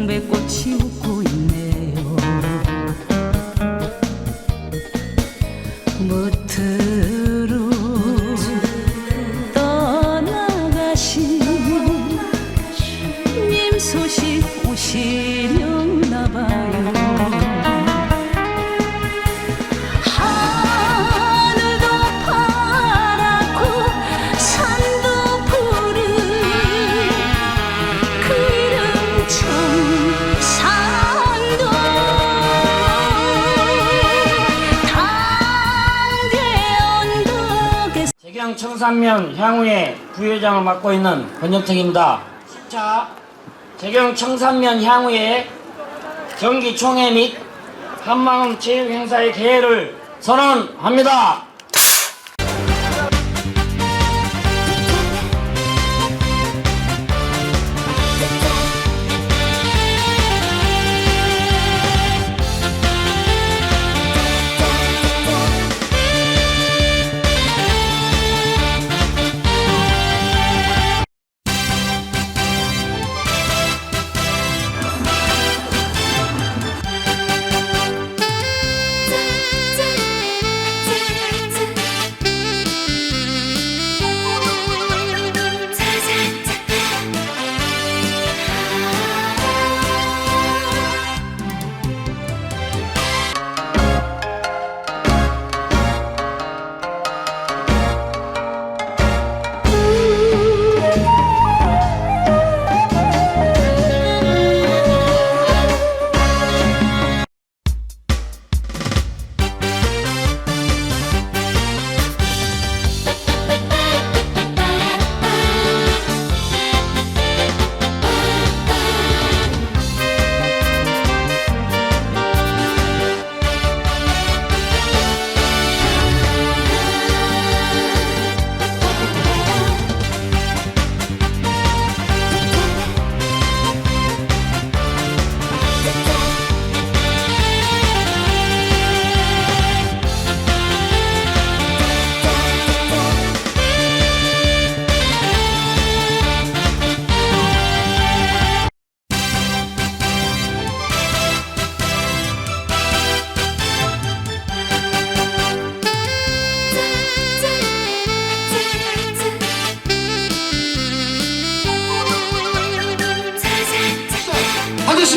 동백꽃이 웃고 있네요. 무트 청산면 향후의 부회장을 맡고 있는 권영택입니다. 자, 재경 청산면 향후의 정기총회 및 한마음 체육 행사의 개회를 선언합니다.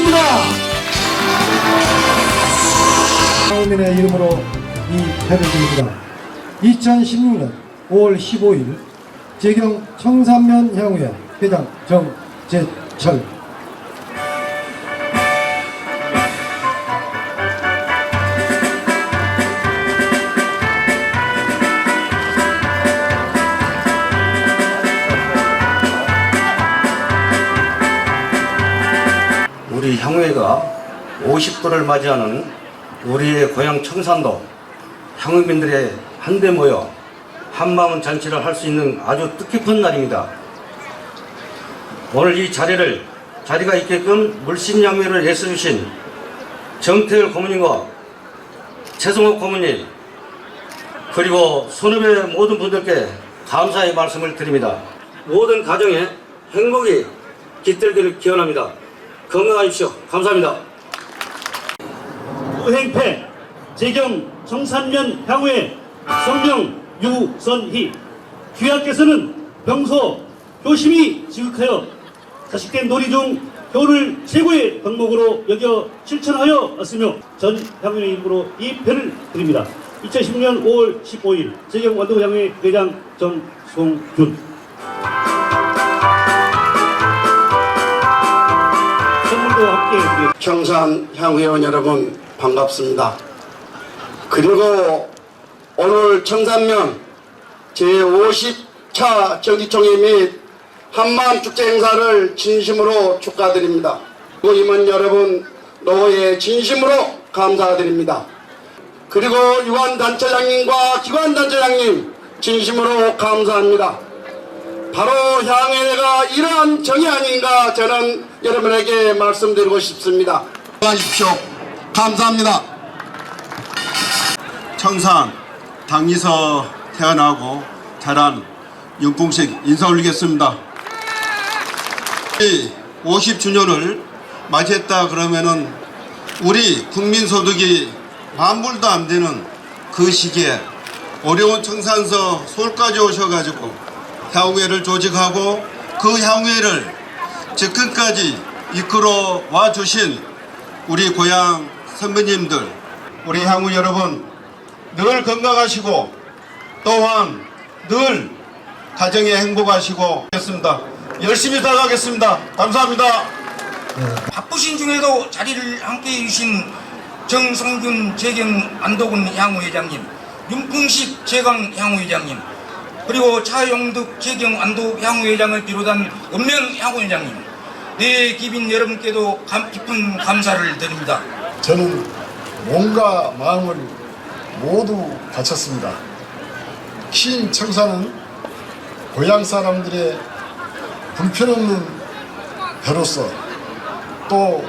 하겠습니다. 국민의 이름으로 이 패를 드립니다. 2016년 5월 15일 재경 청산면 향후회 회장 정재철 향후회가 50도를 맞이하는 우리의 고향 청산도 향후민들의 한데 모여 한마음 잔치를 할 수 있는 아주 뜻깊은 날입니다. 오늘 이 자리를 자리가 있게끔 물심양면을 애써주신 정태일 고문님과 최성욱 고문님 그리고 손업의 모든 분들께 감사의 말씀을 드립니다. 모든 가정에 행복이 깃들기를 기원합니다. 건강하십시오. 감사합니다. 우행패 재경 청산면 향후의 성명 유선희 귀하께서는 평소 효심히 지극하여 자식된 놀이 중 효를 최고의 덕목으로 여겨 실천하여 왔으며 전 향후의 이름으로 이 패를 드립니다. 2016년 5월 15일 재경 향후의 회장 정송준 선물도 함께. 청산 향회원 여러분 반갑습니다. 그리고 오늘 청산면 제50차 정기총회 및 한마음 축제 행사를 진심으로 축하드립니다. 임원 여러분 노예 진심으로 감사드립니다. 그리고 유관단체장님과 기관단체장님 진심으로 감사합니다. 바로 향회가 이러한 정이 아닌가 저는 여러분에게 말씀드리고 싶습니다. 하십시오. 감사합니다. 청산 당에서 태어나고 자란 윤궁식 인사 올리겠습니다. 이 50주년을 맞이했다 그러면은 우리 국민 소득이 만불도 안 되는 그 시기에 어려운 청산서 서울까지 오셔가지고 향후회를 조직하고 그 향후회를 접근까지 이끌어 와 주신 우리 고향 선배님들 우리 향후 여러분 늘 건강하시고 또한 늘 가정에 행복하시고 겠습니다. 열심히 살아가겠습니다. 감사합니다. 바쁘신 중에도 자리를 함께 해주신 정성균 재경 안도군 향후회장님, 윤풍식 재강 향후회장님, 그리고 차용득 재경 안도 향후회장을 비롯한 은명 향후회장님, 네 기빈 여러분께도 감- 깊은 감사를 드립니다. 저는 몸과 마음을 모두 바쳤습니다. 긴 청사는 고향 사람들의 불편없는 배로서 또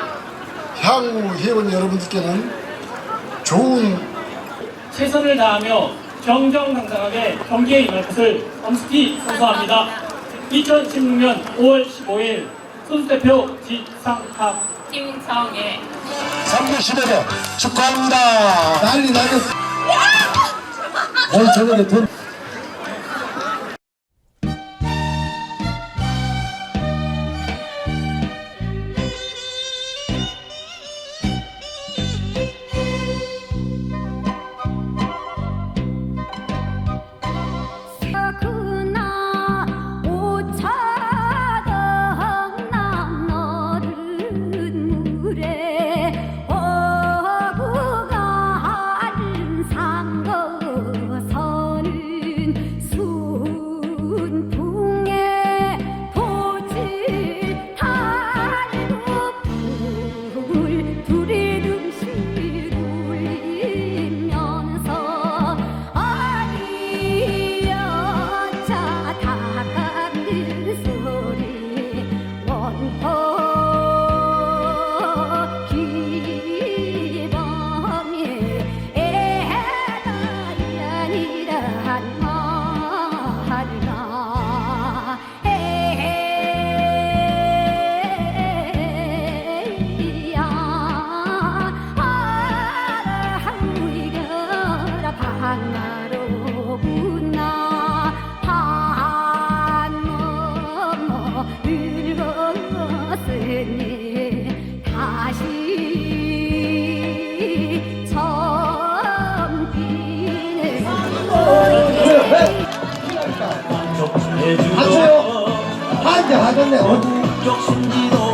향후 회원 여러분들께는 좋은 최선을 다하며 정정당당하게 경기에 임할 것을 엄숙히 선서합니다. 2016년 5월 15일 선수대표 지상학 김성애 삼대 시대대 축하합니다. 난리 나겠어. 오늘 저녁에 돈. 상 방나로구나 한넘어 늙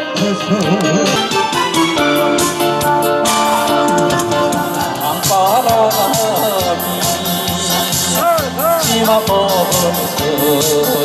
안동역 앞에서 바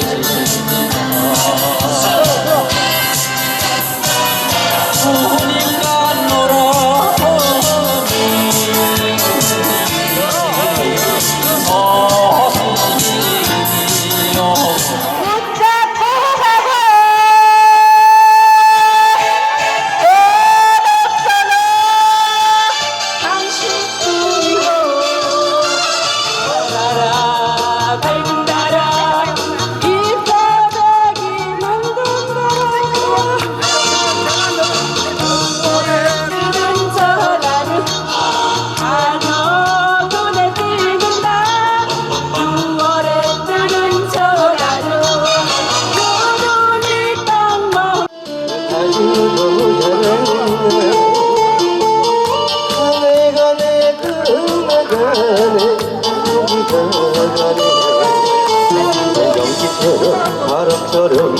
것처럼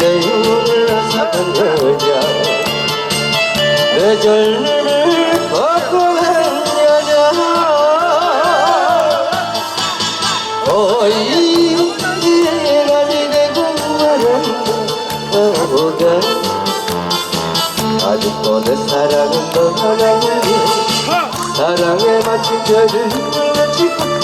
내 눈을 사간 여자. 내 젊음을 벗고 한 여자. 어이 날이 되고 말한다 오가 아직도 내 사랑은 더 사랑을 위해 사랑에 맞춘 별을 맞추고